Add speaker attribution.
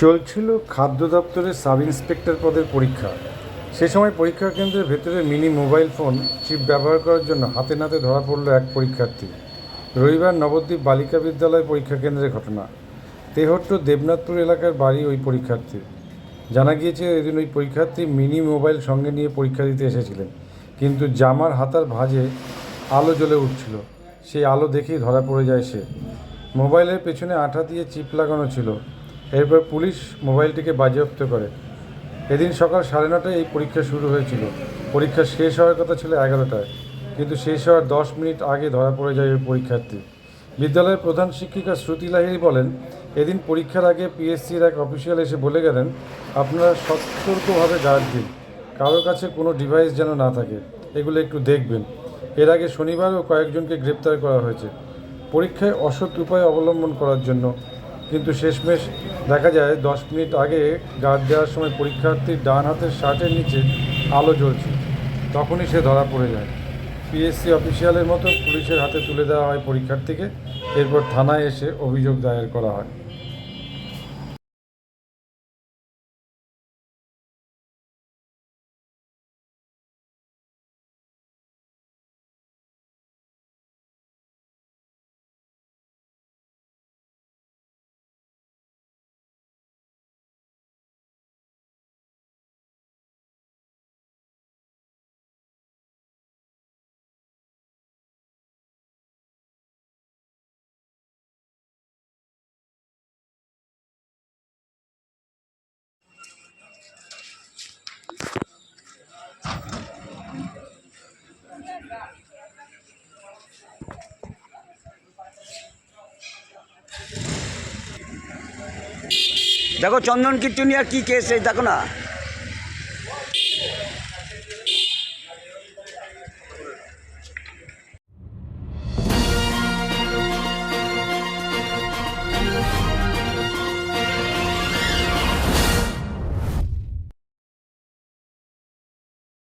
Speaker 1: চলছিল খাদ্য দপ্তরের সাব ইন্সপেক্টর পদের পরীক্ষা। সে সময় পরীক্ষা কেন্দ্রের ভেতরে মিনি মোবাইল ফোন চিপ ব্যবহার করার জন্য হাতে নাতে ধরা পড়ল এক পরীক্ষার্থী। রবিবার নবদ্বীপ বালিকা বিদ্যালয় পরীক্ষা কেন্দ্রের ঘটনা। তেহট্ট দেবনাথপুর এলাকার বাড়ি ওই পরীক্ষার্থী জানা গিয়েছে এদিন ওই পরীক্ষার্থী মিনি মোবাইল সঙ্গে নিয়ে পরীক্ষা দিতে এসেছিলেন, কিন্তু জামার হাতার ভাঁজে আলো জ্বলে উঠছিল। সেই আলো দেখেই ধরা পড়ে যায় সে। মোবাইলের পেছনে আঠা দিয়ে চিপ লাগানো ছিল। এরপর পুলিশ মোবাইলটিকে বাজেয়াপ্ত করে। এদিন সকাল সাড়ে নটায় এই পরীক্ষা শুরু হয়েছিল। পরীক্ষা শেষ হওয়ার কথা ছিল এগারোটায়, কিন্তু শেষ হওয়ার দশ মিনিট আগে ধরা পড়ে যায় ওই পরীক্ষার্থী। বিদ্যালয়ের প্রধান শিক্ষিকা শ্রুতি লাহিড়ী বলেন, এদিন পরীক্ষার আগে পিএসসির এক অফিসিয়াল এসে বলে গেলেন, আপনারা সতর্কভাবে গার্ড দিন কারোর কাছে কোনো ডিভাইস যেন না থাকে, এগুলো একটু দেখবেন। এর আগে শনিবারও কয়েকজনকে গ্রেপ্তার করা হয়েছে। পরীক্ষায় অসৎ উপায় অবলম্বন করার জন্য কিন্তু শেষমেশ দেখা যায় দশ মিনিট আগে গার্ড দেওয়ার সময় পরীক্ষার্থীর ডান হাতের শার্টের নিচে আলো জ্বলছে। তখনই সে ধরা পড়ে যায়। পিএসসি অফিসিয়ালের মতো পুলিশের হাতে তুলে দেওয়া হয় পরীক্ষার্থীকে। এরপর থানায় এসে অভিযোগ দায়ের করা হয়।
Speaker 2: দেখো চন্দন কীর্তনিয়া কী কেস এই দেখো না।